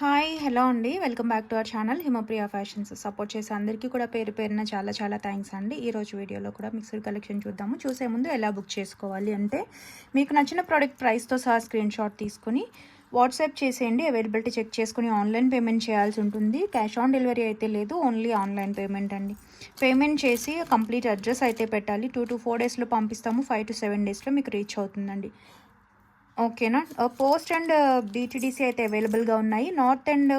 Hi hello అండి. Welcome back to our channel. Himapriya fashions support చేసే అందరికీ కూడా పేరు పేరున చాలా చాలా థ్యాంక్స్ అండి. ఈ రోజు వీడియోలో కూడా మిక్సర్ కలెక్షన్ చూద్దాము. చూసే ముందు ఎలా బుక్ చేసుకోవాలి అంటే మీకు నచ్చిన ప్రోడక్ట్ ప్రైస్తో సహా స్క్రీన్ షాట్ తీసుకుని వాట్సాప్ చేసేయండి. అవైలబిలిటీ చెక్ చేసుకుని ఆన్లైన్ పేమెంట్ చేయాల్సి ఉంటుంది. క్యాష్ ఆన్ డెలివరీ అయితే లేదు ఓన్లీ ఆన్లైన్ పేమెంట్ అండి. పేమెంట్ చేసి కంప్లీట్ అడ్రస్ అయితే పెట్టాలి. టూ టు ఫోర్ డేస్లో పంపిస్తాము. ఫైవ్ టు సెవెన్ డేస్లో మీకు రీచ్ అవుతుందండి. ఓకేనా? పోస్ట్ అండ్ డిటిడిసి అయితే అవైలబుల్గా ఉన్నాయి. నార్త్ అండ్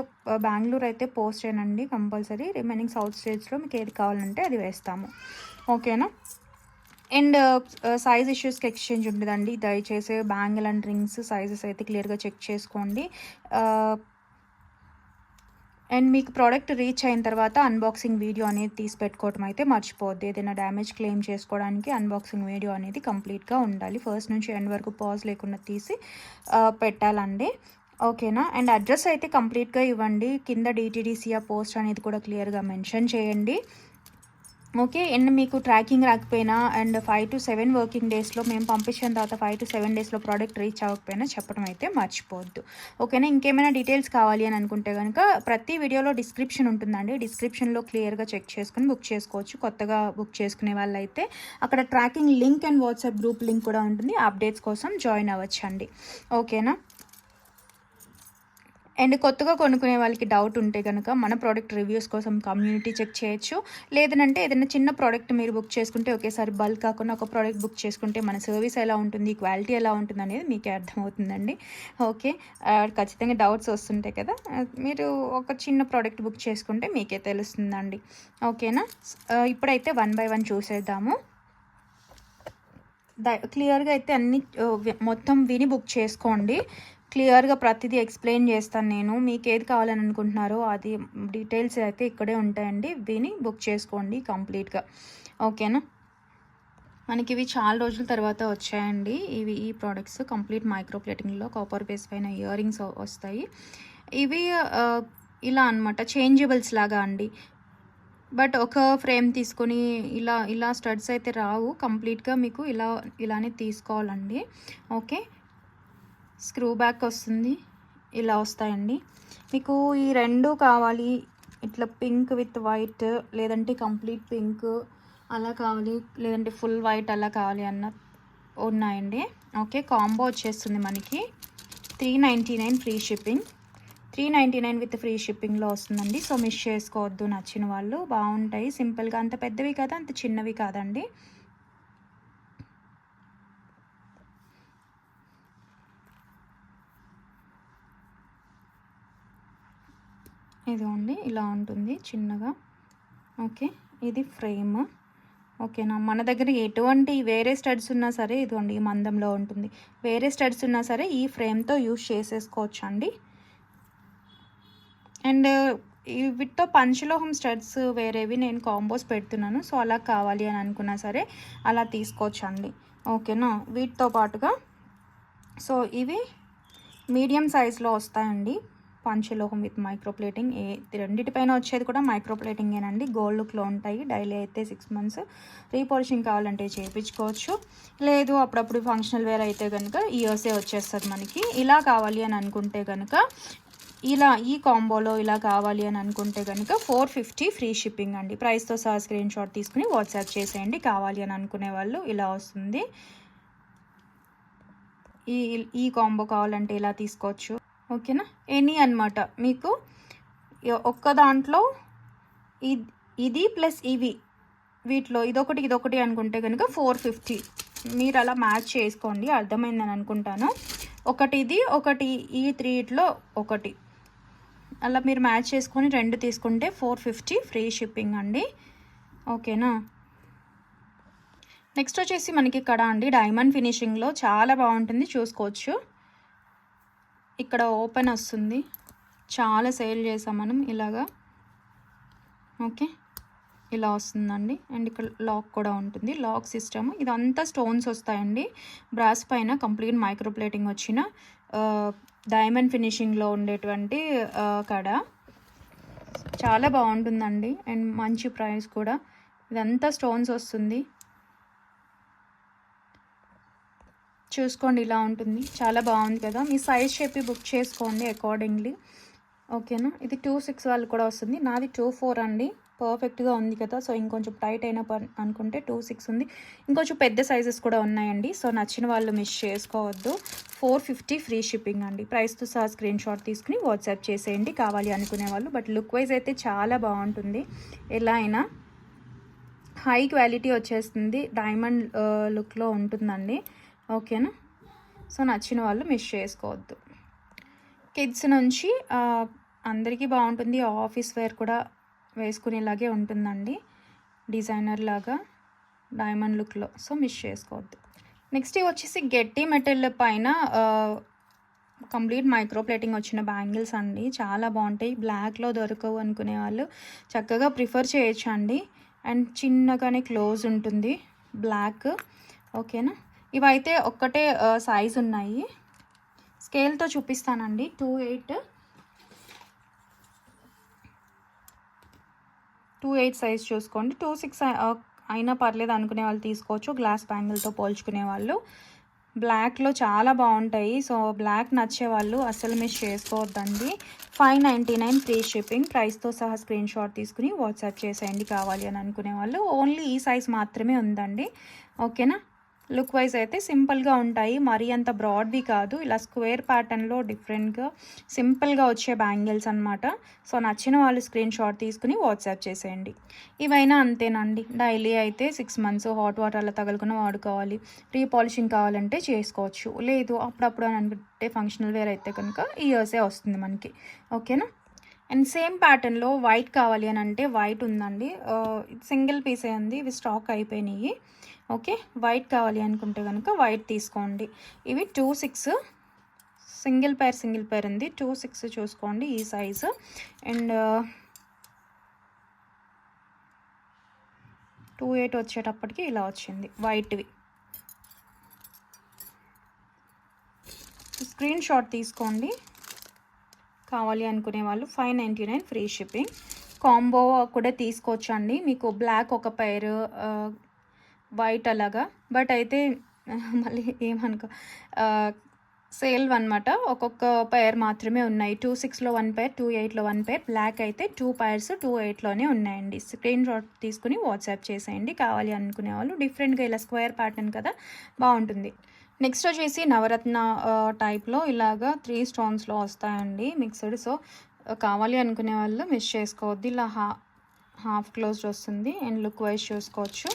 బెంగళూరు అయితే పోస్ట్ అండి కంపల్సరీ. రిమైనింగ్ సౌత్ స్టేట్స్లో మీకు ఏది కావాలంటే అది వేస్తాము. ఓకేనా? అండ్ సైజ్ ఇష్యూస్కి ఎక్స్చేంజ్ ఉంటుందండి దయచేసి బ్యాంగిల్ అండ్ రింగ్స్ సైజెస్ అయితే క్లియర్గా చెక్ చేసుకోండి. అండ్ మీకు ప్రోడక్ట్ రీచ్ అయిన తర్వాత అన్బాక్సింగ్ వీడియో అనేది తీసి పెట్టుకోవటం అయితే మర్చిపోద్ది ఏదైనా డ్యామేజ్ క్లెయిమ్ చేసుకోవడానికి అన్బాక్సింగ్ వీడియో అనేది కంప్లీట్గా ఉండాలి. ఫస్ట్ నుంచి ఎండ్ వరకు పాజ్ లేకుండా తీసి పెట్టాలండి. ఓకేనా అండ్ అడ్రస్ అయితే కంప్లీట్గా ఇవ్వండి. కింద డిటీడీసీఆ పోస్ట్ అనేది కూడా క్లియర్గా మెన్షన్ చేయండి. ఓకే అండ్ మీకు ట్రాకింగ్ రాకపోయినా and five to seven working డేస్లో మేము పంపించిన తర్వాత ఫైవ్ టు సెవెన్ డేస్లో ప్రోడక్ట్ రీచ్ అవ్వకపోయినా చెప్పడం అయితే మర్చిపోవద్దు. ఓకేనా? ఇంకేమైనా డీటెయిల్స్ కావాలి అని అనుకుంటే కనుక ప్రతి వీడియోలో డిస్క్రిప్షన్ ఉంటుందండి. డిస్క్రిప్షన్లో క్లియర్గా చెక్ చేసుకుని బుక్ చేసుకోవచ్చు. కొత్తగా బుక్ చేసుకునే వాళ్ళైతే అక్కడ tracking link and WhatsApp group link కూడా ఉంటుంది. అప్డేట్స్ కోసం జాయిన్ అవ్వచ్చండి. ఓకేనా? అండ్ కొత్తగా కొనుక్కునే వాళ్ళకి డౌట్ ఉంటే కనుక మన ప్రోడక్ట్ రివ్యూస్ కోసం కమ్యూనిటీ చెక్ చేయొచ్చు. లేదనంటే ఏదైనా చిన్న ప్రోడక్ట్ మీరు బుక్ చేసుకుంటే ఒకేసారి బల్క్ కాకుండా ఒక ప్రోడక్ట్ బుక్ చేసుకుంటే మన సర్వీస్ ఎలా ఉంటుంది క్వాలిటీ ఎలా ఉంటుంది అనేది మీకే అర్థమవుతుందండి. ఓకే ఖచ్చితంగా డౌట్స్ వస్తుంటాయి కదా. మీరు ఒక చిన్న ప్రోడక్ట్ బుక్ చేసుకుంటే మీకే తెలుస్తుందండి. ఓకేనా ఇప్పుడైతే వన్ బై వన్ చూసేద్దాము. ద క్లియర్గా అయితే అన్ని మొత్తం విని బుక్ చేసుకోండి. క్లియర్గా ప్రతిదీ ఎక్స్ప్లెయిన్ చేస్తాను నేను. మీకు ఏది కావాలని అనుకుంటున్నారో అది డీటెయిల్స్ అయితే ఇక్కడే ఉంటాయండి. విని బుక్ చేసుకోండి కంప్లీట్గా. ఓకేనా? మనకి ఇవి చాలా రోజుల తర్వాత వచ్చాయండి. ఇవి ఈ ప్రోడక్ట్స్ కంప్లీట్ మైక్రో ప్లేటింగ్లో కాపర్ బేస్ పైన ఇయర్ రింగ్స్ వస్తాయి. ఇవి ఇలా అనమాట చేంజబుల్స్ లాగా అండి. బట్ ఒక ఫ్రేమ్ తీసుకొని ఇలా ఇలా స్టడ్స్ అయితే రావు. కంప్లీట్గా మీకు ఇలా ఇలానే తీసుకోవాలండి. ఓకే? స్క్రూ బ్యాక్ వస్తుంది. ఇలా వస్తాయండి. మీకు ఈ రెండు కావాలి. ఇట్లా పింక్ విత్ వైట్ లేదంటే కంప్లీట్ పింక్ అలా కావాలి లేదంటే ఫుల్ వైట్ అలా కావాలి అన్న ఉన్నాయండి. ఓకే కాంబో వచ్చేస్తుంది మనకి. Three ninety nine free shipping. Three ninety nine with free షిప్పింగ్లో వస్తుందండి. సో మిస్ చేసుకోవద్దు నచ్చిన వాళ్ళు. బాగుంటాయి. సింపుల్గా అంత పెద్దవి కాదు? అంత చిన్నవి కాదండి. ఇదిగోండి ఇలా ఉంటుంది చిన్నగా. ఓకే ఇది ఫ్రేమ్. ఓకేనా? మన దగ్గర ఎటువంటి వేరే స్టడ్స్ ఉన్నా సరే ఇదిగోండి ఈ మందంలో ఉంటుంది. వేరే స్టడ్స్ ఉన్నా సరే ఈ ఫ్రేమ్తో యూజ్ చేసేసుకోవచ్చు అండి అండ్ వీటితో పంచలోహం స్టడ్స్ వేరేవి నేను కాంబోస్ పెడుతున్నాను. సో అలా కావాలి అని అనుకున్నా సరే అలా తీసుకోవచ్చండి. ఓకేనా? వీటితో పాటుగా. సో ఇవి మీడియం సైజ్లో వస్తాయండి. పంచలోహం విత్ మైక్రోప్లేటింగ్. ఏ రెండింటిపైన వచ్చేది కూడా మైక్రోప్లేటింగేనండి. గోల్డ్ లుక్లో ఉంటాయి. డైలీ అయితే సిక్స్ మంత్స్ రీపాలిషింగ్ కావాలంటే చేయించుకోవచ్చు. లేదు అప్పుడప్పుడు ఫంక్షనల్ వేర్ అయితే కనుక ఇయర్సే వచ్చేస్తుంది మనకి. ఇలా కావాలి అని అనుకుంటే కనుక ఇలా ఈ కాంబోలో ఇలా కావాలి అని అనుకుంటే కనుక ఫోర్ ఫిఫ్టీ ఫ్రీ షిప్పింగ్ అండి. ప్రైస్తో సహా స్క్రీన్ షాట్ తీసుకుని వాట్సాప్ చేసేయండి. కావాలి అని అనుకునే వాళ్ళు ఇలా వస్తుంది. ఈ ఈ కాంబో కావాలంటే ఇలా తీసుకోవచ్చు. ఓకేనా? ఎనీ అన్నమాట. మీకు ఒక్క దాంట్లో ఇది ప్లస్ ఇవి. వీటిలో ఇదొకటి ఇదొకటి అనుకుంటే కనుక ఫోర్ ఫిఫ్టీ. మీరు అలా మ్యాచ్ చేసుకోండి. అర్థమైందని అనుకుంటాను. ఒకటి ఇది ఒకటి ఈ త్రీట్లో ఒకటి. అలా మీరు మ్యాచ్ చేసుకొని రెండు తీసుకుంటే ఫోర్ ఫిఫ్టీ ఫ్రీ షిప్పింగ్ అండి. ఓకేనా? నెక్స్ట్ వచ్చేసి మనకి ఇక్కడ అండి డైమండ్ ఫినిషింగ్లో చాలా బాగుంటుంది. చూసుకోవచ్చు. ఇక్కడ ఓపెన్ వస్తుంది. చాలా సేల్ చేసాం మనం ఇలాగా. ఓకే. ఇలా వస్తుందండి. అండ్ ఇక్కడ లాక్ కూడా ఉంటుంది. Lock system. ఇదంతా స్టోన్స్ వస్తాయండి. బ్రాస్ పైన కంప్లీట్ మైక్రో ప్లేటింగ్ వచ్చిన డైమండ్ ఫినిషింగ్లో ఉండేటువంటి కడ. చాలా బాగుంటుందండి. అండ్ మంచి ప్రైస్ కూడా. ఇదంతా స్టోన్స్ వస్తుంది. చూసుకోండి ఇలా ఉంటుంది. చాలా బాగుంది కదా. మీ సైజ్ చెప్పి బుక్ చేసుకోండి అకార్డింగ్లీ ఓకేనా? ఇది టూ సిక్స్ వాళ్ళు కూడా వస్తుంది. నాది టూ ఫోర్ అండి. పర్ఫెక్ట్గా ఉంది కదా. సో ఇంకొంచెం టైట్ అయిన అనుకుంటే టూ సిక్స్ ఉంది. ఇంకొంచెం పెద్ద సైజెస్ కూడా ఉన్నాయండి. సో నచ్చిన వాళ్ళు మిస్ చేసుకోవద్దు. ఫోర్ ఫిఫ్టీ ఫ్రీ షిప్పింగ్ అండి. ప్రైస్తో సహా స్క్రీన్ షాట్ తీసుకుని వాట్సాప్ చేసేయండి. కావాలి అనుకునే వాళ్ళు. బట్ లుక్ వైజ్ అయితే చాలా బాగుంటుంది. ఎలా అయినా. హై క్వాలిటీ వచ్చేస్తుంది. డైమండ్ లుక్లో uh, ఉంటుందండి. ఓకేనా? సో నచ్చిన వాళ్ళు మిస్ చేసుకోవద్దు. కిడ్స్ నుంచి అందరికీ బాగుంటుంది. ఆఫీస్ వేర్ కూడా వేసుకునేలాగే ఉంటుందండి. డిజైనర్ లాగా డైమండ్ లుక్లో సో మిస్ చేసుకోవద్దు. నెక్స్ట్ ఇవి వచ్చేసి గట్టి మెటల్ పైన కంప్లీట్ మైక్రో ప్లేటింగ్ వచ్చిన బ్యాంగిల్స్ అండి. చాలా బాగుంటాయి. బ్లాక్లో దొరకవు అనుకునే వాళ్ళు చక్కగా ప్రిఫర్ చేయొచ్చు అండి అండ్ చిన్నగానే క్లోజ్ ఉంటుంది. బ్లాక్ ఓకేనా? ఇవైతే ఒక్కటే సైజ్ ఉన్నాయి. స్కేల్తో చూపిస్తానండి. Two eight two eight size చూసుకోండి. టూ సిక్స్ అయినా పర్లేదు అనుకునే వాళ్ళు తీసుకోవచ్చు. గ్లాస్ బ్యాంగిల్తో పోల్చుకునే వాళ్ళు. బ్లాక్లో చాలా బాగుంటాయి. సో బ్లాక్ నచ్చే వాళ్ళు అసలు మిస్ చేసుకోవద్దండి. Five ninety nine free shipping ప్రైస్తో సహా స్క్రీన్ షాట్ తీసుకుని వాట్సాప్ చేసేయండి. కావాలి అని అనుకునే వాళ్ళు. ఓన్లీ ఈ సైజ్ మాత్రమే ఉందండి. ఓకేనా లుక్ వైజ్ అయితే సింపుల్గా ఉంటాయి. మరీ అంత బ్రాడ్వి కాదు. ఇలా స్క్వేర్ ప్యాటర్న్లో డిఫరెంట్గా సింపుల్గా వచ్చే బ్యాంగిల్స్ అనమాట సో నచ్చిన వాళ్ళు స్క్రీన్ షాట్ తీసుకుని వాట్సాప్ చేసేయండి. ఇవైనా అంతేనండి. డైలీ అయితే సిక్స్ మంత్స్ హాట్ వాటర్లో తగులుకుని వాడుకోవాలి రీపాలిషింగ్ కావాలంటే చేసుకోవచ్చు. లేదు అప్పుడప్పుడు అని అనుకుంటే ఫంక్షనల్ వేర్ అయితే కనుక ఇయర్సే వస్తుంది మనకి. ఓకేనా? అండ్ సేమ్ ప్యాటర్న్లో వైట్ కావాలి అని అంటే వైట్ ఉందండి. సింగిల్ పీసే ఉంది ఇవి స్టాక్ అయిపోయినాయి. ఓకే? వైట్ కావాలి అనుకుంటే కనుక వైట్ తీసుకోండి. ఇవి two six single pair single pair ఉంది. టూ సిక్స్ చూసుకోండి ఈ సైజు. అండ్ టూ ఎయిట్ వచ్చేటప్పటికి ఇలా వచ్చింది. వైట్వి. స్క్రీన్ షాట్ తీసుకోండి. కావాలి అనుకునే వాళ్ళు five ninety nine free shipping. Combo కూడా తీసుకోవచ్చండి. మీకు బ్లాక్ ఒక పేరు వైట్ అలాగా బట్ అయితే మళ్ళీ ఏమనుకో సేల్ అనమాట ఒక్కొక్క పేర్ మాత్రమే ఉన్నాయి. టూ సిక్స్లో వన్ పేర్ టూ ఎయిట్లో వన్ పేర్ బ్లాక్ అయితే టూ పైర్స్ టూ ఎయిట్లోనే ఉన్నాయండి. స్క్రీన్ షాట్ తీసుకుని వాట్సాప్ చేసేయండి. కావాలి అనుకునే వాళ్ళు. డిఫరెంట్గా ఇలా స్క్వేర్ ప్యాటర్న్ కదా బాగుంటుంది. నెక్స్ట్ వచ్చేసి నవరత్న టైప్లో ఇలాగా త్రీ స్టోన్స్లో వస్తాయండి మిక్స్డ్ సో కావాలి అనుకునే వాళ్ళు మిస్ చేసుకోవద్దు. ఇలా హా హాఫ్ క్లోజ్డ్ వస్తుంది. అండ్ లుక్ వైజ్ చూసుకోవచ్చు.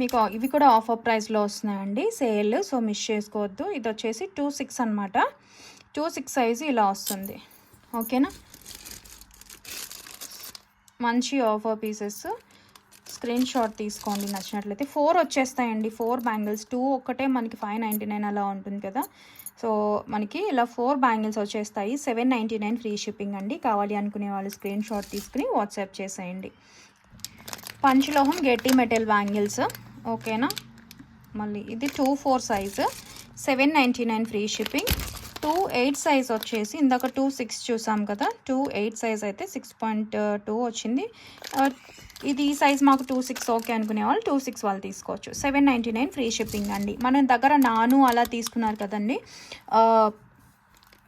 మీకు ఇవి కూడా ఆఫర్ ప్రైస్లో వస్తున్నాయండి. సేల్ సో మిస్ చేసుకోవద్దు. ఇది వచ్చేసి టూ సిక్స్ అనమాట టూ సిక్స్ సైజు ఇలా వస్తుంది. ఓకేనా? మంచి ఆఫర్ పీసెస్. స్క్రీన్ షాట్ తీసుకోండి నచ్చినట్లయితే. ఫోర్ వచ్చేస్తాయండి. Four bangles. టూ ఒక్కటే మనకి ఫైవ్ నైంటీ నైన్ అలా ఉంటుంది కదా. సో మనకి ఇలా ఫోర్ బ్యాంగిల్స్ వచ్చేస్తాయి. Seven ninety nine free shipping అండి. కావాలి అనుకునే వాళ్ళు స్క్రీన్ షాట్ తీసుకుని వాట్సాప్ చేసేయండి. పంచలోహం గట్టి మెటల్ బ్యాంగిల్స్ ఓకేనా? మళ్ళీ ఇది two four size. Seven ninety nine free shipping. Two eight size వచ్చేసి ఇందాక టూ సిక్స్ చూసాం కదా. టూ ఎయిట్ సైజ్ అయితే సిక్స్ పాయింట్ టూ వచ్చింది. ఇది ఈ సైజ్ మాకు టూ సిక్స్ ఓకే అనుకునే వాళ్ళు టూ సిక్స్ వాళ్ళు తీసుకోవచ్చు. Seven ninety nine free shipping అండి. మన దగ్గర నాను అలా తీసుకున్నారు కదండి.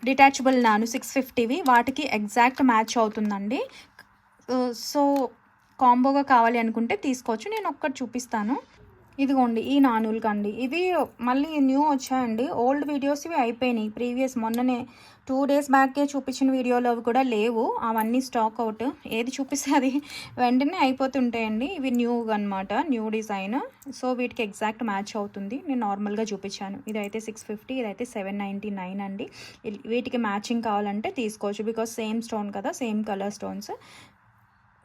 డిటాచబుల్ నాను సిక్స్ ఫిఫ్టీవి. వాటికి ఎగ్జాక్ట్ మ్యాచ్ అవుతుందండి. సో కాంబోగా కావాలి అనుకుంటే తీసుకోవచ్చు. నేను ఒక్కటి చూపిస్తాను. ఇదిగోండి ఈ నానులకండి ఇవి మళ్ళీ న్యూ వచ్చాయండి. ఓల్డ్ వీడియోస్ ఇవి అయిపోయినాయి. ప్రీవియస్ మొన్ననే టూ డేస్ బ్యాకే చూపించిన వీడియోలో అవి కూడా లేవు. అవన్నీ స్టాక్ అవుట్. ఏది చూపిస్తే అది వెంటనే అయిపోతుంటాయండి. ఇవి న్యూ అనమాట న్యూ డిజైన్. సో వీటికి ఎగ్జాక్ట్ మ్యాచ్ అవుతుంది. నేను నార్మల్గా చూపించాను. ఇదైతే సిక్స్ ఫిఫ్టీ ఇదైతే సెవెన్ నైంటీ నైన్ అండి వీటికి మ్యాచింగ్ కావాలంటే తీసుకోవచ్చు. బికాస్ సేమ్ స్టోన్ కదా సేమ్ కలర్ స్టోన్స్.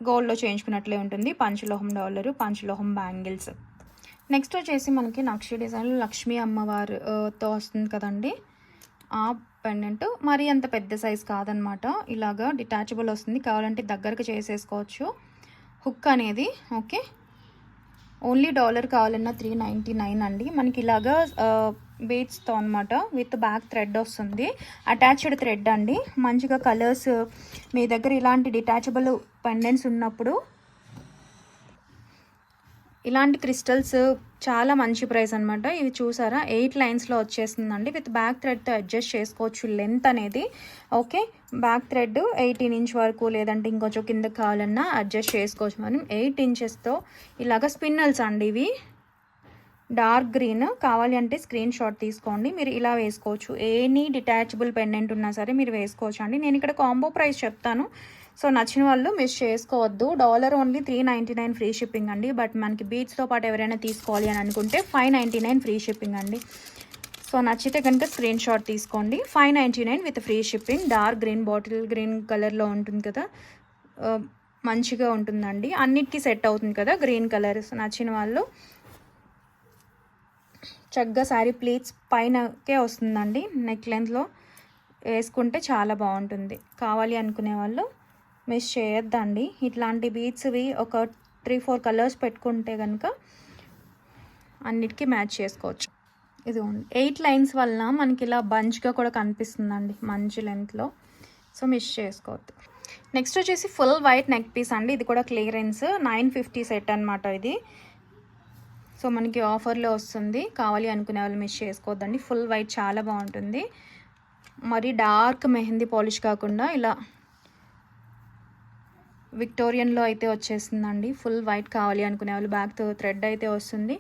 గోల్డ్లో చేయించుకున్నట్లే ఉంటుంది. పంచలోహం డాలరు పంచలోహం బ్యాంగిల్స్. నెక్స్ట్ వచ్చేసి మనకి నక్షి డిజైన్లో లక్ష్మీ అమ్మవారితో వస్తుంది కదండి. ఆ పెండెంట్ మరీ అంత పెద్ద సైజ్ కాదనమాట. ఇలాగా డిటాచబుల్ వస్తుంది. కావాలంటే దగ్గరకు చేసేసుకోవచ్చు. హుక్ అనేది ఓకే. ఓన్లీ డాలర్ కావాలన్నా త్రీ నైంటీ నైన్ అండి. మనకి ఇలాగా బీట్స్తో అనమాట విత్ బ్యాక్ థ్రెడ్ వస్తుంది. అటాచ్డ్ థ్రెడ్ అండి. మంచిగా కలర్స్ మీ దగ్గర ఇలాంటి డిటాచబుల్ పెండెంట్స్ ఉన్నప్పుడు ఇలాంటి క్రిస్టల్స్ చాలా మంచి ప్రైస్ అనమాట ఇవి చూసారా? ఎయిట్ లైన్స్లో వచ్చేస్తుందండి. విత్ బ్యాక్ థ్రెడ్తో అడ్జస్ట్ చేసుకోవచ్చు లెంత్ అనేది. Okay? Back thread eighteen inch వరకు లేదంటే ఇంకొంచెం కింద కావాలన్నా అడ్జస్ట్ చేసుకోవచ్చు. మనం ఎయిట్ ఇంచెస్తో ఇలాగ స్పిన్నల్స్ అండి ఇవి. డార్క్ గ్రీన్ కావాలి అంటే స్క్రీన్ షాట్ తీసుకోండి. మీరు ఇలా వేసుకోవచ్చు. ఎనీ డిటాచబుల్ పెండెంట్ ఉన్నా సరే మీరు వేసుకోవచ్చు అండి నేను ఇక్కడ కాంబో ప్రైస్ చెప్తాను. సో నచ్చిన వాళ్ళు మిస్ చేసుకోవద్దు. Dollar only three ninety nine free shipping అండి. బట్ మనకి బీచ్తో పాటు ఎవరైనా తీసుకోవాలి అని అనుకుంటే five ninety nine free shipping అండి. సో నచ్చితే కనుక స్క్రీన్ షాట్ తీసుకోండి. Five ninety nine with free shipping. Dark green bottle green కలర్లో ఉంటుంది కదా. మంచిగా ఉంటుందండి. అన్నిటికీ సెట్ అవుతుంది కదా గ్రీన్ కలర్స్ నచ్చిన వాళ్ళు చక్కగా శారీ ప్లీట్స్ పైనకే వస్తుందండి నెక్ లెంత్లో వేసుకుంటే చాలా బాగుంటుంది. కావాలి అనుకునే వాళ్ళు మిస్ చేయొద్దండి. ఇట్లాంటి బీట్స్వి ఒక త్రీ ఫోర్ కలర్స్ పెట్టుకుంటే కనుక అన్నిటికీ మ్యాచ్ చేసుకోవచ్చు. ఇది ఎయిట్ లైన్స్ వలన మనకి ఇలా బంచ్గా కూడా కనిపిస్తుందండి మంచి లెంత్లో సో మిస్ చేసుకోవద్దు. నెక్స్ట్ వచ్చేసి ఫుల్ వైట్ నెక్ పీస్ అండి. ఇది కూడా క్లియరెన్స్ నైన్ ఫిఫ్టీ సెట్ అనమాట ఇది. సో మనకి ఆఫర్లో వస్తుంది. కావాలి అనుకునే వాళ్ళు మిస్ చేసుకోవద్దండి. ఫుల్ వైట్ చాలా బాగుంటుంది. మరి డార్క్ మెహందీ పాలిష్ కాకుండా ఇలా విక్టోరియన్లో అయితే వచ్చేసిందండి ఫుల్ వైట్ కావాలి అనుకునే వాళ్ళు. బ్యాక్తో థ్రెడ్ అయితే వస్తుంది.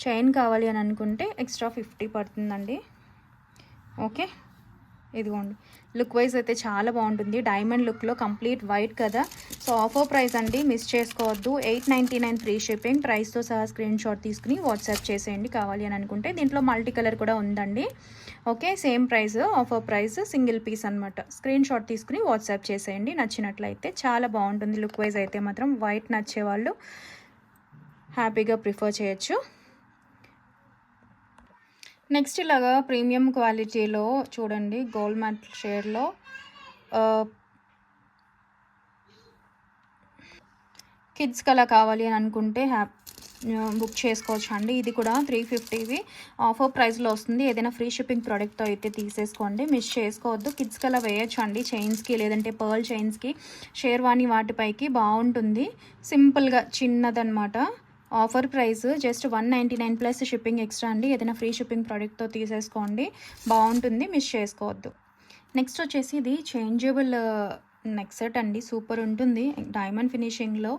చైన్ కావాలి అని అనుకుంటే ఎక్స్ట్రా ఫిఫ్టీ పడుతుందండి. ఓకే. ఇదిగోండి. లుక్ వైజ్ అయితే చాలా బాగుంటుంది. డైమండ్ లుక్లో కంప్లీట్ వైట్ కదా. సో ఆఫర్ ప్రైస్ అండి మిస్ చేసుకోవద్దు. Eight ninety nine free shipping. ప్రైస్తో సహా స్క్రీన్ షాట్ తీసుకుని వాట్సాప్ చేసేయండి కావాలి అని అనుకుంటే. దీంట్లో మల్టీ కలర్ కూడా ఉందండి. Okay same price offer price single piece అనమాట స్క్రీన్ షాట్ తీసుకుని వాట్సాప్ చేసేయండి. నచ్చినట్లయితే చాలా బాగుంటుంది. లుక్ వైజ్ అయితే మాత్రం వైట్ నచ్చేవాళ్ళు హ్యాపీగా ప్రిఫర్ చేయొచ్చు. నెక్స్ట్ ఇలాగా ప్రీమియం క్వాలిటీలో చూడండి గోల్డ్ మ్యాట్ షేర్లో కిడ్స్కి అలా కావాలి అని అనుకుంటే హ్యాప్ బుక్ చేసుకోవచ్చు అండి. ఇది కూడా త్రీ ఫిఫ్టీవి. ఆఫర్ ప్రైస్లో వస్తుంది. ఏదైనా ఫ్రీ షిప్పింగ్ ప్రోడక్ట్తో అయితే తీసేసుకోండి. మిస్ చేసుకోవద్దు. కిడ్స్కి అలా వేయచ్చు అండి. చైన్స్కి లేదంటే పర్ల్ చైన్స్కి. షేర్వాణి వాటిపైకి బాగుంటుంది. సింపుల్గా చిన్నదనమాట offer price just one ninety nine plus shipping extra అండి. ఏదైనా ఫ్రీ షిప్పింగ్ ప్రోడక్ట్తో తీసేసుకోండి. బాగుంటుంది. మిస్ చేసుకోవద్దు. నెక్స్ట్ వచ్చేసి ఇది చేంజబుల్ నెక్ సెట్ అండి. సూపర్ ఉంటుంది. డైమండ్ ఫినిషింగ్లో.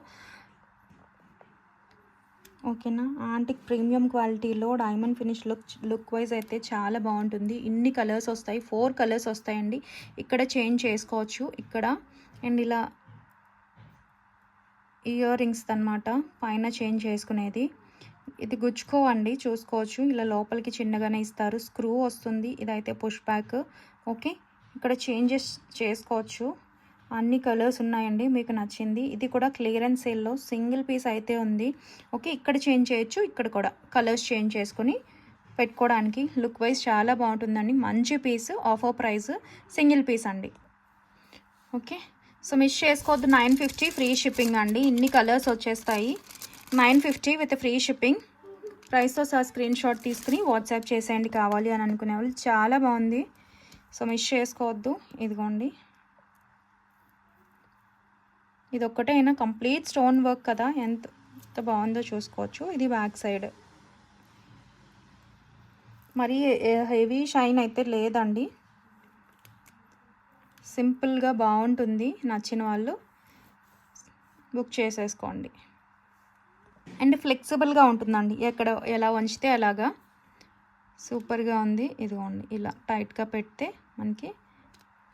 ఓకేనా? ఆంటిక్ ప్రీమియం క్వాలిటీలో diamond finish look look wise అయితే చాలా బాగుంటుంది. ఇన్ని కలర్స్ వస్తాయి. ఫోర్ కలర్స్ వస్తాయండి. ఇక్కడ చేంజ్ చేసుకోవచ్చు. ఇక్కడ అండ్ ఇలా ఇయర్ రింగ్స్ అనమాట పైన చేంజ్ చేసుకునేది. ఇది గుచ్చుకోవండి చూసుకోవచ్చు. ఇలా లోపలికి చిన్నగానే ఇస్తారు. స్క్రూ వస్తుంది ఇదైతే పుష్ బ్యాక్. ఓకే ఇక్కడ చేంజెస్ చేసుకోవచ్చు. అన్ని కలర్స్ ఉన్నాయండి మీకు నచ్చింది. ఇది కూడా క్లియరెన్స్ సేల్లో సింగిల్ పీస్ అయితే ఉంది. ఓకే ఇక్కడ చేంజ్ చేయొచ్చు ఇక్కడ కూడా కలర్స్ చేంజ్ చేసుకొని పెట్టుకోవడానికి. లుక్ వైజ్ చాలా బాగుంటుందండి. మంచి piece offer price single piece అండి. ఓకే. సో మిస్ చేసుకోవద్దు నైన్ ఫిఫ్టీ ఫ్రీ షిప్పింగ్ అండి. ఇన్ని కలర్స్ వచ్చేస్తాయి. Nine fifty with free shipping. ప్రైస్తో సార్ స్క్రీన్ షాట్ తీసుకుని వాట్సాప్ చేసేయండి కావాలి అని అనుకునే వాళ్ళు. చాలా బాగుంది. సో మిస్ చేసుకోవద్దు. ఇదిగోండి. ఇది ఒక్కటే అయినా కంప్లీట్ స్టోన్ వర్క్ కదా. ఎంత ఎంత బాగుందో చూసుకోవచ్చు. ఇది బ్యాక్ సైడ్. మరి హెవీ షైన్ అయితే లేదండి. సింపుల్గా బాగుంటుంది. నచ్చిన వాళ్ళు బుక్ చేసేసుకోండి. అండ్ ఫ్లెక్సిబుల్గా ఉంటుందండి. ఎక్కడ ఎలా వంచితే అలాగా సూపర్గా ఉంది. ఇదిగోండి ఇలా టైట్గా పెడితే మనకి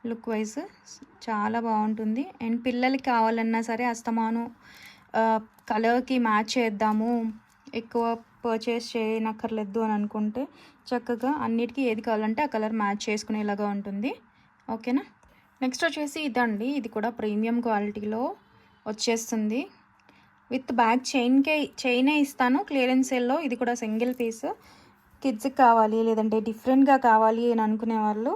లుక్ వైజ్ చాలా బాగుంటుంది. అండ్ పిల్లలకి కావాలన్నా సరే అస్తమాను కలర్కి మ్యాచ్ చేద్దాము. ఎక్కువ పర్చేస్ చేయనక్కర్లేదు అని అనుకుంటే చక్కగా అన్నిటికీ ఏది కావాలంటే ఆ కలర్ మ్యాచ్ చేసుకునేలాగా ఉంటుంది. ఓకేనా? నెక్స్ట్ వచ్చేసి ఇదండి. ఇది కూడా ప్రీమియం క్వాలిటీలో వచ్చేస్తుంది. విత్ బ్యాగ్ చైన్కే చైనే ఇస్తాను. క్లియరెన్స్ సేల్లో ఇది కూడా సింగిల్ పీస్ కిడ్స్కి కావాలి లేదంటే డిఫరెంట్గా కావాలి అని అనుకునే వాళ్ళు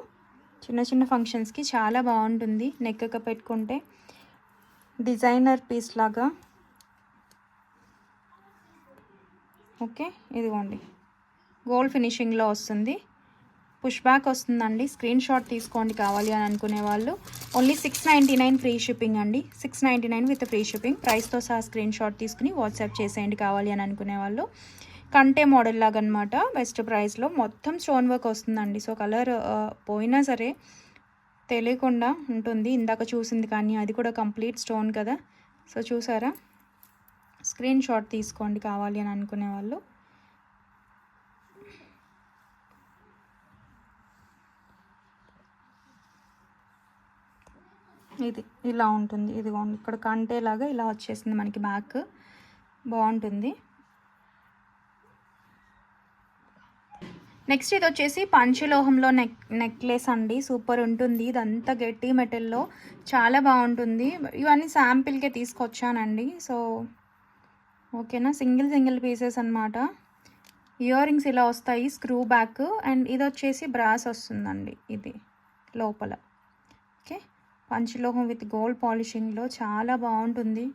చిన్న చిన్న ఫంక్షన్స్కి చాలా బాగుంటుంది. నెక్కక పెట్టుకుంటే డిజైనర్ పీస్ లాగా. ఓకే ఇదిగోండి. గోల్డ్ ఫినిషింగ్లో వస్తుంది. పుష్ బ్యాక్ వస్తుందండి. స్క్రీన్ షాట్ తీసుకోండి కావాలి అని అనుకునే వాళ్ళు. Only six ninety nine free shipping అండి. Six ninety nine with free shipping. ప్రైస్తో సహా స్క్రీన్ షాట్ తీసుకుని వాట్సాప్ చేసేయండి కావాలి అని అనుకునే వాళ్ళు. కంటే మోడల్ లాగా అనమాట బెస్ట్ ప్రైస్లో మొత్తం స్టోన్ వర్క్ వస్తుందండి. సో కలర్ పోయినా సరే తెలియకుండా ఉంటుంది. ఇందాక చూసింది కానీ అది కూడా కంప్లీట్ స్టోన్ కదా. సో చూసారా? స్క్రీన్ షాట్ తీసుకోండి కావాలి అని అనుకునే వాళ్ళు. ఇది ఇలా ఉంటుంది. ఇదిగోండి ఇక్కడ కంటేలాగా ఇలా వచ్చేసింది మనకి బ్యాక్ బాగుంటుంది. నెక్స్ట్ ఇది వచ్చేసి పంచలోహంలో నెక్ నెక్లెస్ అండి. సూపర్ ఉంటుంది. ఇదంతా గట్టి మెటల్లో చాలా బాగుంటుంది. ఇవన్నీ శాంపిల్కే తీసుకొచ్చానండి. సో ఓకేనా సింగిల్ సింగిల్ పీసెస్ అనమాట ఇయర్ రింగ్స్ ఇలా వస్తాయి. స్క్రూ బ్యాక్ అండ్ ఇది వచ్చేసి బ్రాస్ వస్తుందండి. ఇది లోపల. పంచలోహం విత్ గోల్డ్ పాలిషింగ్లో చాలా బాగుంటుంది.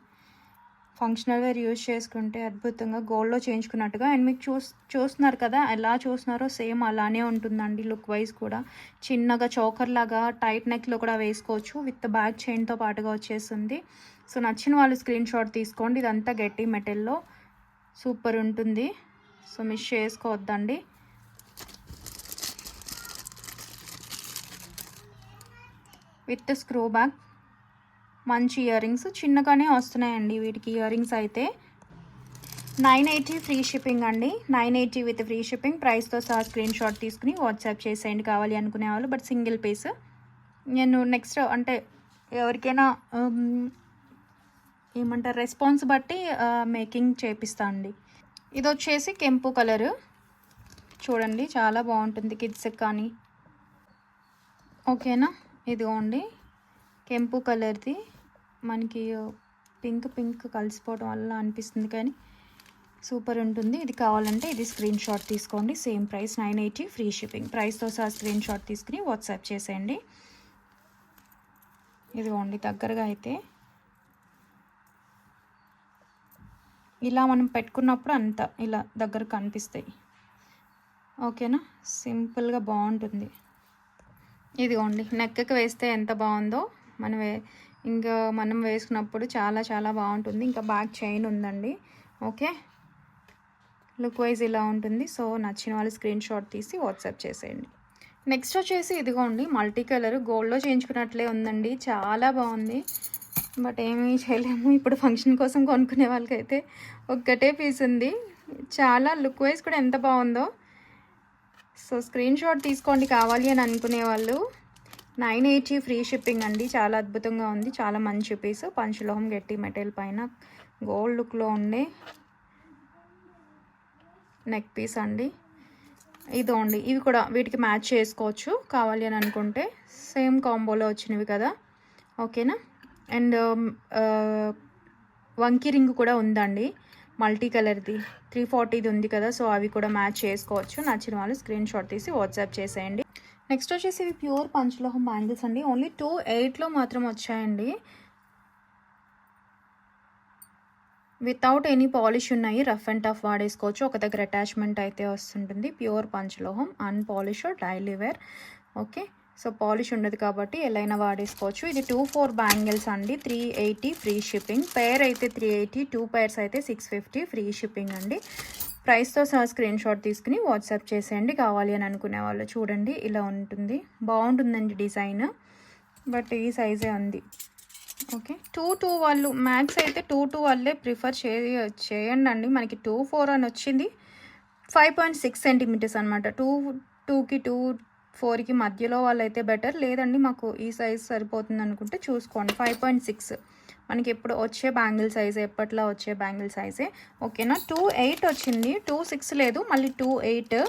ఫంక్షనల్ వేర్ యూజ్ చేసుకుంటే అద్భుతంగా గోల్డ్లో చేయించుకున్నట్టుగా. అండ్ మీకు చూస్ చూస్తున్నారు కదా ఎలా చూస్తున్నారో సేమ్ అలానే ఉంటుందండి లుక్ వైజ్ కూడా. చిన్నగా చోకర్ లాగా టైట్ నెక్లో కూడా వేసుకోవచ్చు. విత్ బ్యాక్ చైన్తో పాటుగా వచ్చేస్తుంది. సో నచ్చిన వాళ్ళు స్క్రీన్ షాట్ తీసుకోండి. ఇదంతా గట్టి మెటల్లో సూపర్ ఉంటుంది. సో మిస్ చేసుకోవద్దండి. విత్ స్క్రూ బ్యాక్ మంచి ఇయర్ రింగ్స్ చిన్నగానే వస్తున్నాయండి వీటికి ఇయర్ రింగ్స్ అయితే. నైన్ ఎయిటీ ఫ్రీ షిప్పింగ్ అండి. Nine eighty with free shipping. ప్రైస్తో సహా స్క్రీన్ షాట్ తీసుకుని వాట్సాప్ చేసేయండి. కావాలి అనుకునే వాళ్ళు బట్ సింగిల్ పీస్. నేను నెక్స్ట్ అంటే ఎవరికైనా ఏమంటారు రెస్పాన్స్ బట్టి మేకింగ్ చేపిస్తా అండి. ఇది వచ్చేసి కెంపు కలరు. చూడండి చాలా బాగుంటుంది కిడ్స్కి కానీ. ఓకేనా? ఇదిగోండి కెంపు కలర్ది. మనకి పింక్ పింక్ కలిసిపోవడం వల్ల అనిపిస్తుంది కానీ సూపర్ ఉంటుంది. ఇది కావాలంటే ఇది స్క్రీన్ షాట్ తీసుకోండి. Same price nine eighty free shipping. ప్రైస్తో సహా స్క్రీన్ షాట్ తీసుకుని వాట్సాప్ చేసేయండి. ఇదిగోండి దగ్గరగా అయితే. ఇలా మనం పెట్టుకున్నప్పుడు అంత ఇలా దగ్గర కనిపిస్తాయి. ఓకేనా? సింపుల్గా బాగుంటుంది. ఇదిగోండి నెక్కకి వేస్తే ఎంత బాగుందో మనం ఇంకా మనం వేసుకున్నప్పుడు చాలా చాలా బాగుంటుంది. ఇంకా బ్యాక్ చైన్ ఉందండి. ఓకే? లుక్ వైజ్ ఇలా ఉంటుంది. సో నచ్చిన వాళ్ళు స్క్రీన్ షాట్ తీసి వాట్సాప్ చేసేయండి. నెక్స్ట్ వచ్చేసి ఇదిగోండి మల్టీ కలర్ గోల్డ్లో చేయించుకున్నట్లే ఉందండి. చాలా బాగుంది. బట్ ఏమీ చేయలేము. ఇప్పుడు ఫంక్షన్ కోసం కొనుక్కునే వాళ్ళకైతే ఒక్కటే పీస్ ఉంది. చాలా లుక్ వైజ్ కూడా ఎంత బాగుందో. సో స్క్రీన్ షాట్ తీసుకోండి కావాలి అని అనుకునే వాళ్ళు. నైన్ ఎయిటీ ఫ్రీ షిప్పింగ్ అండి. చాలా అద్భుతంగా ఉంది. చాలా మంచి పీస్ పంచలోహం గట్టి మెటీరియల్ పైన గోల్డ్ లుక్లో ఉండే నెక్ పీస్ అండి. ఇదోండి. ఇవి కూడా వీటికి మ్యాచ్ చేసుకోవచ్చు. కావాలి అని అనుకుంటే సేమ్ కాంబోలో వచ్చినవి కదా. ఓకేనా అండ్ uh, uh, వంకీ రింగ్ కూడా ఉందండి. మల్టీ కలర్ది త్రీ ఫార్టీది ఉంది కదా సో అవి కూడా మ్యాచ్ చేసుకోవచ్చు. నచ్చిన వాళ్ళు స్క్రీన్ షాట్ తీసి వాట్సాప్ చేసేయండి. నెక్స్ట్ వచ్చేసి ఇవి ప్యూర్ పంచలోహం బ్యాంగిల్స్ అండి. ఓన్లీ టూ ఎయిట్లో మాత్రం వచ్చాయండి. వితౌట్ ఎనీ పాలిష్ ఉన్నాయి. రఫ్ అండ్ టఫ్ వాడేసుకోవచ్చు. ఒక దగ్గర అటాచ్మెంట్ అయితే వస్తుంటుంది. Pure పంచలోహం unpolish daily wear. Okay. So polish ఉండదు కాబట్టి ఎలా అయినా వాడేసుకోవచ్చు. ఇది టూ ఫోర్ బ్యాంగిల్స్ అండి. Three eighty free shipping. Pair అయితే త్రీ ఎయిటీ టూ పేర్స్ అయితే సిక్స్ ఫిఫ్టీ ఫ్రీ షిప్పింగ్ అండి. ప్రైస్తో సహా స్క్రీన్ షాట్ తీసుకుని వాట్సాప్ చేసేయండి. కావాలి అని అనుకునే వాళ్ళు చూడండి ఇలా ఉంటుంది. బాగుంటుందండి డిజైన్. బట్ ఈ సైజే ఉంది ఓకే. టూ టూ వాళ్ళు మ్యాక్స్ అయితే టూ టూ వాళ్ళే ప్రిఫర్ చేయ చేయండి అండి మనకి టూ ఫోర్ అని వచ్చింది. ఫైవ్ పాయింట్ సిక్స్ సెంటీమీటర్స్ అనమాట టూ టూకి టూ ఫోర్కి మధ్యలో వాళ్ళైతే బెటర్. లేదండి మాకు ఈ సైజ్ సరిపోతుంది అనుకుంటే చూసుకోండి. Five point six. మనకి ఎప్పుడు వచ్చే బ్యాంగిల్ సైజే ఎప్పట్లో వచ్చే బ్యాంగిల్ సైజే. ఓకేనా? టూ ఎయిట్ వచ్చింది. టూ సిక్స్ లేదు. మళ్ళీ టూ ఎయిట్.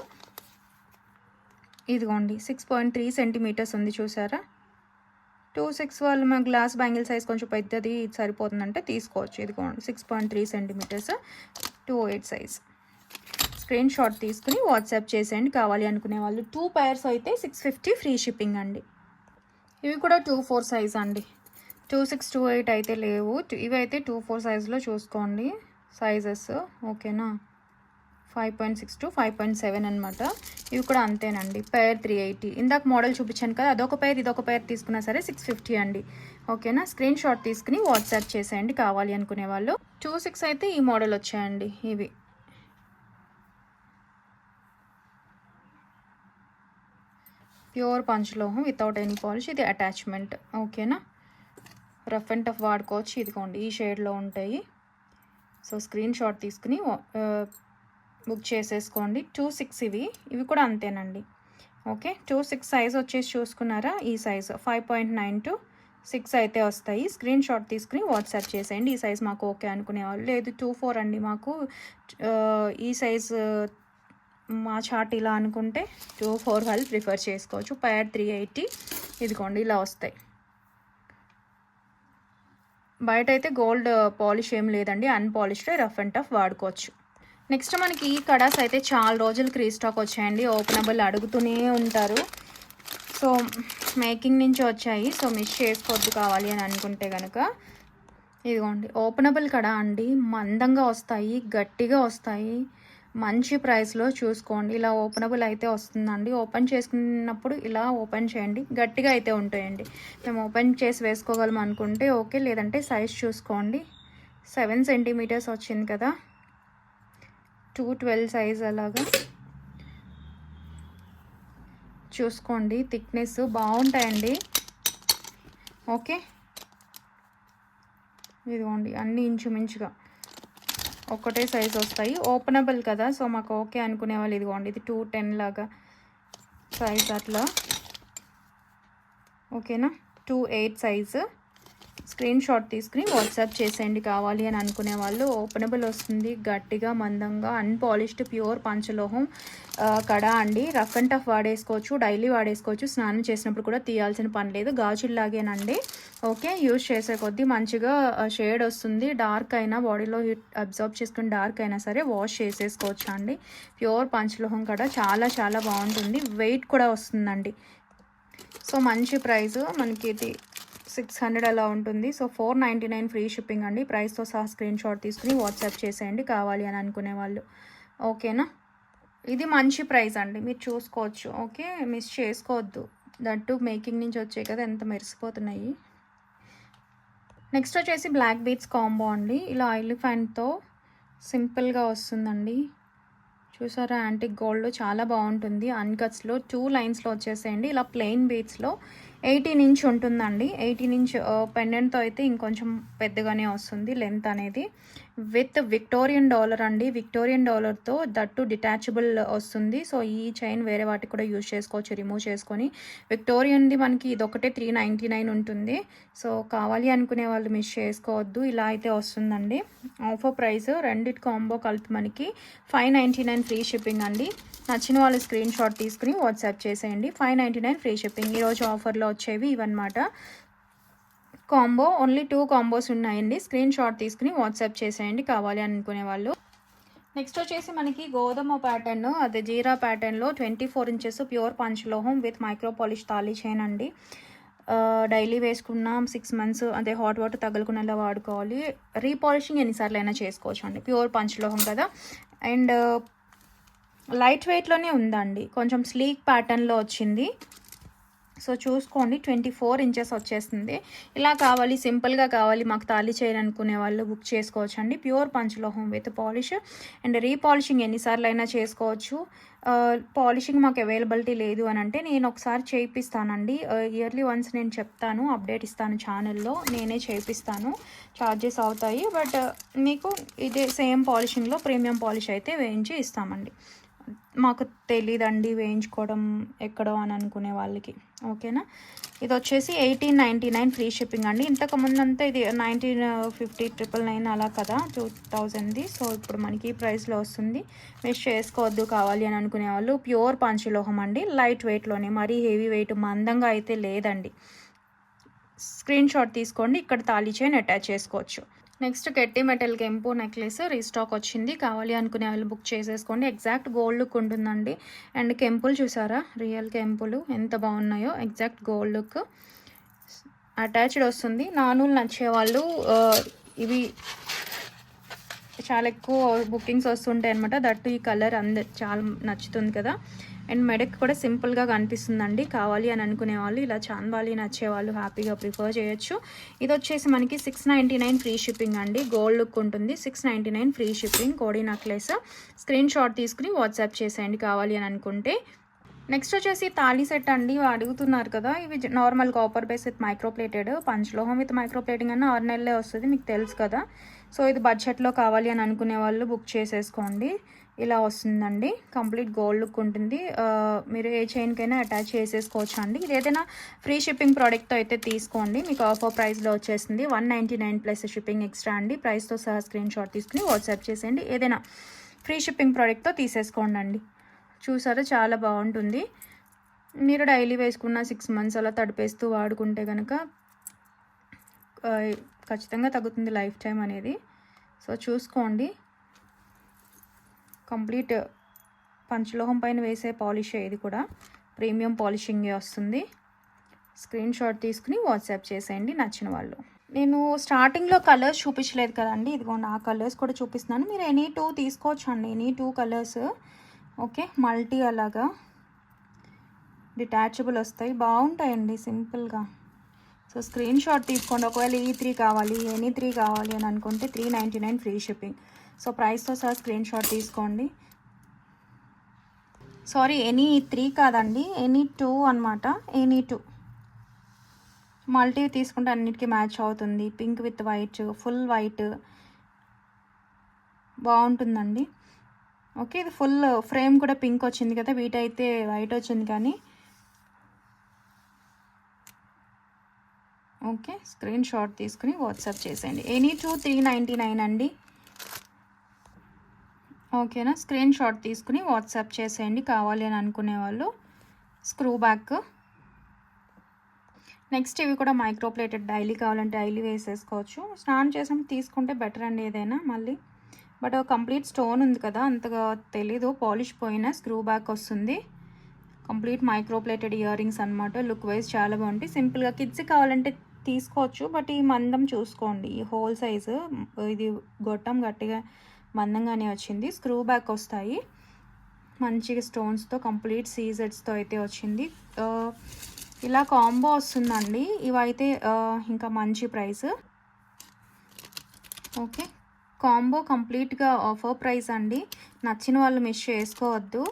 ఇదిగోండి సిక్స్ పాయింట్ త్రీ సెంటీమీటర్స్ ఉంది చూసారా? టూ సిక్స్ వాళ్ళు మా గ్లాస్ బ్యాంగిల్ సైజ్ కొంచెం పెద్దది సరిపోతుందంటే తీసుకోవచ్చు. ఇదిగోండి six point three centimetres. Two eight size. Screen shot తీసుకుని వాట్సాప్ చేసేయండి. కావాలి అనుకునే వాళ్ళు టూ పైర్స్ అయితే సిక్స్ ఫిఫ్టీ ఫ్రీ షిప్పింగ్ అండి. ఇవి కూడా టూ ఫోర్ సైజ్ అండి. టూ సిక్స్ టూ ఎయిట్ అయితే లేవు. ఇవి అయితే టూ ఫోర్ సైజ్లో చూసుకోండి. సైజెస్ ఓకేనా five point six to five point seven అనమాట ఇవి కూడా అంతేనండి. పేర్ త్రీ ఎయిటీ ఇందాక మోడల్ చూపించాను కదా అదొక పేర్ ఇదొక పేర్ తీసుకున్నా సరే సిక్స్ ఫిఫ్టీ అండి. ఓకేనా స్క్రీన్ షాట్ తీసుకుని వాట్సాప్ చేసేయండి. కావాలి అనుకునే వాళ్ళు. టూ సిక్స్ అయితే ఈ మోడల్ వచ్చాయండి ఇవి. ప్యూర్ పంచలోహం వితౌట్ ఎనీ పాలిష్ ఇది అటాచ్మెంట్ ఓకేనా రఫ్ అండ్ టఫ్ వాడుకోవచ్చు. ఇదిగోండి ఈ షేడ్లో ఉంటాయి. సో స్క్రీన్ షాట్ తీసుకుని బుక్ చేసేసుకోండి. టూ సిక్స్ ఇవి. ఇవి కూడా అంతేనండి. ఓకే టూ సిక్స్ సైజ్ వచ్చేసి చూసుకున్నారా? ఈ size five point nine to six అయితే వస్తాయి. స్క్రీన్ షాట్ తీసుకుని వాట్సాప్ చేసేయండి. ఈ సైజ్ మాకు ఓకే అనుకునేవాళ్ళు లేదు టూ ఫోర్ అండి మాకు. ఈ సైజ్ మా చార్ట్ ఇలా అనుకుంటే టూ ఫోర్ వాళ్ళు ప్రిఫర్ చేసుకోవచ్చు. Pair three eighty. ఇదిగోండి ఇలా వస్తాయి. బయట అయితే గోల్డ్ పాలిష్ ఏం లేదండి. అన్పాలిష్డ్ రఫ్ అండ్ టఫ్ వాడుకోవచ్చు. నెక్స్ట్ మనకి ఈ కడాస్ అయితే చాలా రోజులకి క్రీస్టాక్ వచ్చాయండి. ఓపెనబుల్ అడుగుతూనే ఉంటారు. సో మేకింగ్ నుంచి వచ్చాయి. సో మిస్ చేసుకోవద్దు కావాలి అని అనుకుంటే కనుక ఇదిగోండి ఓపెనబుల్ కడా అండి. మందంగా వస్తాయి గట్టిగా వస్తాయి. మంచి ప్రైస్లో చూసుకోండి. ఇలా ఓపెనబుల్ అయితే వస్తుందండి. ఓపెన్ చేసుకున్నప్పుడు ఇలా ఓపెన్ చేయండి. గట్టిగా అయితే ఉంటాయండి. మేము ఓపెన్ చేసి వేసుకోగలం అనుకుంటే ఓకే లేదంటే సైజ్ చూసుకోండి. సెవెన్ సెంటీమీటర్స్ వచ్చింది కదా. టూ ట్వెల్వ్ సైజ్ అలాగా చూసుకోండి. థిక్నెస్ బాగుంటాయండి. ఓకే ఇదిగోండి. అన్ని ఇంచుమించుగా. ఒకటే సైజ్ వస్తాయి. ఓపెనబుల్ కదా సో మాకు ఓకే అనుకునే వాళ్ళు ఇదిగోండి. ఇది టూ టెన్ లాగా సైజ్ అట్లా. ఓకేనా two eight size screen shot తీసుకుని వాట్సాప్ చేసేయండి. కావాలి అని అనుకునే వాళ్ళు ఓపెనబుల్ వస్తుంది. గట్టిగా మందంగా అన్పాలిష్డ్ ప్యూర్ పంచలోహం ఆ, కడ అండి. రఫ్ అండ్ టఫ్ వాడేసుకోవచ్చు డైలీ వాడేసుకోవచ్చు. స్నానం చేసినప్పుడు కూడా తీయాల్సిన పని లేదు. గాజుల్లాగేనండి. ఓకే యూజ్ చేసే కొద్దీ మంచిగా షేడ్ వస్తుంది. డార్క్ అయినా బాడీలో అబ్జర్వ్ చేసుకుని డార్క్ అయినా సరే వాష్ చేసేసుకోవచ్చు అండి. ప్యూర్ పంచలోహం కడ చాలా చాలా బాగుంటుంది. వెయిట్ కూడా వస్తుందండి. సో మంచి ప్రైస్ మనకి ఇది సిక్స్ హండ్రెడ్ అలా ఉంటుంది. So four ninety nine free shipping అండి. ప్రైస్తో సహా స్క్రీన్ షాట్ తీసుకుని వాట్సాప్ చేసేయండి. కావాలి అని అనుకునే వాళ్ళు. ఓకేనా? ఇది మంచి ప్రైస్ అండి. మీరు చూసుకోవచ్చు. ఓకే? మిస్ చేసుకోవద్దు. దట్టు మేకింగ్ నుంచి వచ్చాయి కదా ఎంత మెరిసిపోతున్నాయి. నెక్స్ట్ వచ్చేసి బ్లాక్ బీట్స్ కాంబో అండి. ఇలా ఎలిఫెంట్తో సింపుల్గా వస్తుందండి. చూసారా? యాంటిక్ గోల్డ్ చాలా బాగుంటుంది. అన్కట్స్లో టూ లైన్స్లో వచ్చేసేయండి. ఇలా ప్లెయిన్ బీట్స్లో ఎయిటీన్ ఇంచ్ ఉంటుందండి. ఎయిటీన్ ఇంచ్ పెండెంట్తో అయితే ఇంకొంచెం పెద్దగానే వస్తుంది లెంత్ అనేది. విత్ విక్టోరియన్ డాలర్ అండి. విక్టోరియన్ డాలర్తో దట్టు డిటాచబుల్ వస్తుంది. సో ఈ చైన్ వేరే వాటికి కూడా యూజ్ చేసుకోవచ్చు రిమూవ్ చేసుకొని. విక్టోరియన్ది మనకి ఇదొకటే త్రీ నైంటీ నైన్ ఉంటుంది. సో కావాలి అనుకునే వాళ్ళు మిస్ చేసుకోవద్దు. ఇలా అయితే వస్తుందండి. ఆఫర్ ప్రైస్ రెండిటి కాంబో కలిపి మనకి five ninety nine free shipping అండి. నచ్చిన వాళ్ళు స్క్రీన్ షాట్ తీసుకుని వాట్సాప్ చేసేయండి. Five ninety nine free shipping ఈరోజు ఆఫర్లో వచ్చేవి ఇవన్నమాట. కాంబో ఓన్లీ టూ కాంబోస్ ఉన్నాయండి. స్క్రీన్ షాట్ తీసుకుని వాట్సాప్ చేసేయండి కావాలి అనుకునే వాళ్ళు. నెక్స్ట్ వచ్చేసి మనకి గోధుమ ప్యాటర్న్. అదే జీరా ప్యాటర్న్లో ట్వంటీ ఫోర్ ఇంచెస్ ప్యూర్ పంచలోహం విత్ మైక్రో పాలిష్ తాళీ చైన్ అండి. డైలీ వేసుకున్నాం సిక్స్ మంత్స్ అదే హాట్ వాటర్ తగులుకునేలా వాడుకోవాలి. రీపాలిషింగ్ ఎన్నిసార్లు అయినా చేసుకోవచ్చు అండి ప్యూర్ పంచలోహం కదా. అండ్ లైట్ వెయిట్లోనే ఉందండి. కొంచెం స్లీక్ ప్యాటర్న్లో వచ్చింది. సో చూసుకోండి ట్వంటీ ఫోర్ ఇంచెస్ వచ్చేస్తుంది. ఇలా కావాలి సింపుల్గా కావాలి మాకు తాళి చేయాలనుకునే వాళ్ళు బుక్ చేసుకోవచ్చు అండి ప్యూర్ పంచలోహం విత్ పాలిష్. అండ్ రీపాలిషింగ్ ఎన్నిసార్లు అయినా చేసుకోవచ్చు పాలిషింగ్ మాకు అవైలబిలిటీ లేదు అని అంటే నేను ఒకసారి చేయిస్తానండి ఇయర్లీ వన్స్ నేను చెప్తాను అప్డేట్ ఇస్తాను ఛానల్లో నేనే చేయిస్తాను ఛార్జెస్ అవుతాయి. బట్ మీకు ఇదే సేమ్ పాలిషింగ్లో ప్రీమియం పాలిష్ అయితే వేయించి ఇస్తామండి. మాకు తెలీదండి వేయించుకోవడం ఎక్కడో అని అనుకునే వాళ్ళకి. ఓకేనా? ఇది వచ్చేసి eighteen ninety nine free shipping అండి. ఇంతకు ముందు అంతా ఇది నైన్టీన్ ఫిఫ్టీ ట్రిపుల్ నైన్ అలా కదా టూ థౌజండ్ది. సో ఇప్పుడు మనకి ఈ ప్రైస్లో వస్తుంది. మిస్ చేసుకోవద్దు కావాలి అని అనుకునే వాళ్ళు ప్యూర్ పంచలోహం అండి. లైట్ వెయిట్లోనే మరీ హెవీ వెయిట్ మందంగా అయితే లేదండి. స్క్రీన్ షాట్ తీసుకోండి ఇక్కడ తాళీ చైన్ అటాచ్ చేసుకోవచ్చు. నెక్స్ట్ గట్టి మెటల్ కెంపు నెక్లెస్ రీస్టాక్ వచ్చింది. కావాలి అనుకునే వాళ్ళు బుక్ చేసేసుకోండి. ఎగ్జాక్ట్ గోల్డ్ లుక్ ఉంటుందండి. అండ్ కెంపులు చూసారా? రియల్ కెంపులు ఎంత బాగున్నాయో. Exact gold look. అటాచ్డ్ వస్తుంది. నానులు నచ్చేవాళ్ళు ఇవి చాలా ఎక్కువ బుకింగ్స్ వస్తుంటాయి అనమాట దట్టు ఈ కలర్ అంద చాలా నచ్చుతుంది కదా. అండ్ మెడక్ కూడా సింపుల్గా కనిపిస్తుందండి. కావాలి అని అనుకునే వాళ్ళు ఇలా చాందాలి నచ్చే వాళ్ళు హ్యాపీగా ప్రిఫర్ చేయొచ్చు. ఇది వచ్చేసి మనకి సిక్స్ నైన్ ఫ్రీ షిప్పింగ్ అండి. గోల్డ్ లుక్ ఉంటుంది. సిక్స్ నైన్ ఫ్రీ షిప్పింగ్ కోడి నక్లెస్. స్క్రీన్ షాట్ తీసుకుని వాట్సాప్ చేసేయండి కావాలి అని అనుకుంటే. నెక్స్ట్ వచ్చేసి తాళీ సెట్ అండి. అడుగుతున్నారు కదా. ఇవి normal copper base with microplated పంచలోహం with microplating అన్న ఆరు నెలలే వస్తుంది. మీకు తెలుసు కదా. సో ఇది బడ్జెట్లో కావాలి అని అనుకునే వాళ్ళు బుక్ చేసేసుకోండి. ఇలా వస్తుందండి. కంప్లీట్ గోల్డ్ లుక్ ఉంటుంది. మీరు ఏ చైన్కైనా అటాచ్ చేసేసుకోవచ్చు అండి ఇది ఏదైనా ఫ్రీ షిప్పింగ్ ప్రోడక్ట్తో అయితే తీసుకోండి. మీకు ఆఫర్ ప్రైస్లో వచ్చేసింది one ninety nine plus shipping extra అండి. ప్రైస్తో సహా స్క్రీన్ షాట్ తీసుకుని వాట్సాప్ చేసేయండి. ఏదైనా ఫ్రీ షిప్పింగ్ ప్రోడక్ట్తో తీసేసుకోండి అండి చూసారా? చాలా బాగుంటుంది. మీరు డైలీ వేసుకున్న సిక్స్ మంత్స్ అలా తడిపేస్తూ వాడుకుంటే కనుక ఖచ్చితంగా తగ్గుతుంది లైఫ్ టైం అనేది. సో చూసుకోండి. కంప్లీట్ పంచలోహం పైన వేసే పాలిష్ ఇది కూడా. ప్రీమియం పాలిషింగే వస్తుంది. స్క్రీన్ షాట్ తీసుకుని వాట్సాప్ చేసేయండి నచ్చిన వాళ్ళు. నేను స్టార్టింగ్లో కలర్స్ చూపించలేదు కదండి. ఇదిగో నా కలర్స్ కూడా చూపిస్తున్నాను. మీరు ఎనీ టూ తీసుకోవచ్చు అండి any two colours. Okay multi అలాగా. డిటాచబుల్ వస్తాయి. బాగుంటాయండి సింపుల్గా. సో స్క్రీన్ షాట్ తీసుకోండి. ఒకవేళ ఈ త్రీ కావాలి ఎనీ త్రీ కావాలి అని అనుకుంటే three ninety nine free shipping. So ప్రైస్తో సహా స్క్రీన్ షాట్ తీసుకోండి. సారీ ఎనీ త్రీ కాదండి ఎనీ టూ అనమాట ఎనీ టూ. మల్టీ తీసుకుంటే అన్నిటికీ మ్యాచ్ అవుతుంది. Pink with white full white. బాగుంటుందండి. ఓకే ఇది ఫుల్ ఫ్రేమ్ కూడా పింక్ వచ్చింది కదా వీటైతే వైట్ వచ్చింది కానీ. ఓకే స్క్రీన్ షాట్ తీసుకుని వాట్సాప్ చేసేయండి. Any two three ninety nine అండి. ఓకేనా? స్క్రీన్ షాట్ తీసుకుని వాట్సాప్ చేసేయండి. కావాలి అని అనుకునే వాళ్ళు. Screw back. నెక్స్ట్ ఇవి కూడా మైక్రోప్లేటెడ్ డైలీ కావాలంటే డైలీ వేసేసుకోవచ్చు. స్నానం చేసినప్పుడు తీసుకుంటే బెటర్ అండి ఏదైనా మళ్ళీ. బట్ కంప్లీట్ స్టోన్ ఉంది కదా అంతగా తెలీదు. పాలిష్ పోయిన స్క్రూ బ్యాక్ వస్తుంది. కంప్లీట్ మైక్రోప్లేటెడ్ ఇయర్ రింగ్స్ అనమాట లుక్ వైజ్ చాలా బాగుంటాయి. సింపుల్గా కిడ్స్ కావాలంటే తీసుకోవచ్చు. బట్ ఈ మందం చూసుకోండి. ఈ హోల్ సైజు ఇది గొట్టం గట్టిగా మందంగానే వచ్చింది. స్క్రూ బ్యాక్ వస్తాయి. మంచిగా స్టోన్స్తో కంప్లీట్ సీజెడ్స్తో అయితే వచ్చింది. ఇలా కాంబో వస్తుందండి. ఇవైతే ఇంకా మంచి ప్రైస్. ఓకే. కాంబో కంప్లీట్గా ఆఫర్ ప్రైస్ అండి. నచ్చిన వాళ్ళు మిస్ చేసుకోవద్దు.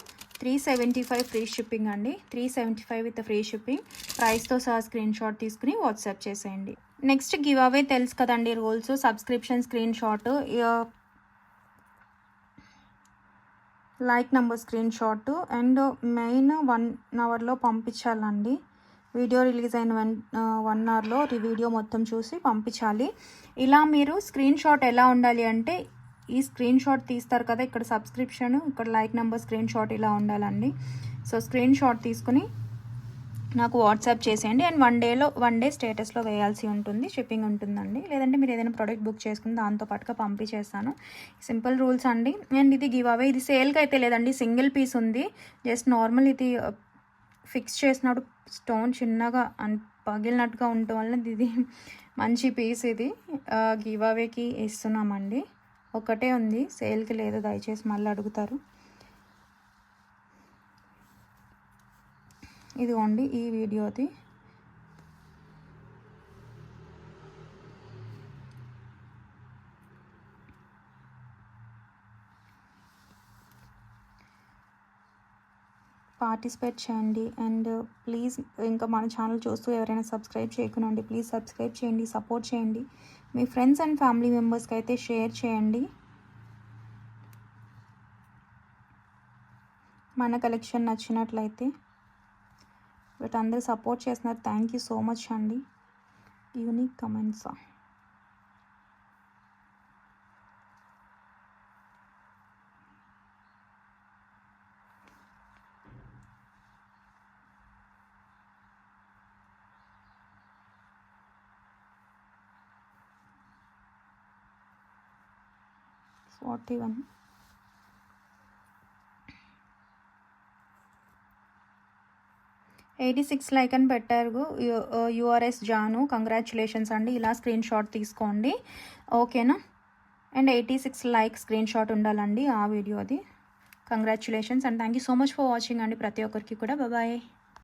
Three seventy five free shipping అండి. Three seventy five with free shipping. ప్రైస్తో సహా స్క్రీన్ షాట్ తీసుకుని వాట్సాప్ చేసేయండి. నెక్స్ట్ గివ్ అవే తెలుసు కదండి rules. Subscription screen shot like number screen shot and main one అవర్లో పంపించాలండి. వీడియో రిలీజ్ అయిన వన్ వన్ అవర్లో వీడియో మొత్తం చూసి పంపించాలి. ఇలా మీరు స్క్రీన్ షాట్ ఎలా ఉండాలి అంటే ఈ స్క్రీన్ షాట్ తీస్తారు కదా ఇక్కడ సబ్స్క్రిప్షన్ ఇక్కడ లైక్ నెంబర్ స్క్రీన్ షాట్ ఇలా ఉండాలండి. సో స్క్రీన్ షాట్ తీసుకుని నాకు వాట్సాప్ చేసేయండి. అండ్ వన్ డేలో వన్ డే స్టేటస్లో వేయాల్సి ఉంటుంది. షిప్పింగ్ ఉంటుందండి. లేదంటే మీరు ఏదైనా ప్రోడక్ట్ బుక్ చేసుకుని దాంతో పాటుగా పంపించేస్తాను సింపుల్ రూల్స్ అండి. అండ్ ఇది గివ్ అవే. ఇది సేల్కి అయితే లేదండి. సింగిల్ పీస్ ఉంది. జస్ట్ నార్మల్ ఇది ఫిక్స్ చేసినప్పుడు స్టోన్ చిన్నగా అన్ పగిలినట్టుగా ఉండటం వల్ల ఇది మంచి పీస్ ఇది. గివ్ అవేకి ఇస్తున్నామండి. ఒకటే ఉంది. సేల్కి లేదు. దయచేసి మళ్ళీ అడుగుతారు. ఇదిగోండి ఈ వీడియోది. పార్టిసిపేట్ చేయండి అండ్ ప్లీజ్ ఇంకా మన ఛానల్ చూస్తూ ఎవరైనా సబ్స్క్రైబ్ చేయకునండి ప్లీజ్ సబ్స్క్రైబ్ చేయండి సపోర్ట్ చేయండి. మీ ఫ్రెండ్స్ అండ్ ఫ్యామిలీ మెంబర్స్కి అయితే షేర్ చేయండి. మన కలెక్షన్ నచ్చినట్లయితే బట్ అందరూ సపోర్ట్ చేస్తున్నారు. థ్యాంక్ యూ సో మచ్ అండి. Unique comments? Forty one eighty six like అని పెట్టారు యూఆర్ఎస్ జాను. కంగ్రాచులేషన్స్ అండి. ఇలా స్క్రీన్ షాట్ తీసుకోండి. ఓకేనా and eighty six like screen shot ఉండాలండి ఆ వీడియోది congratulations and thank you so much for watching అండి. ప్రతి ఒక్కరికి కూడా. బాయ్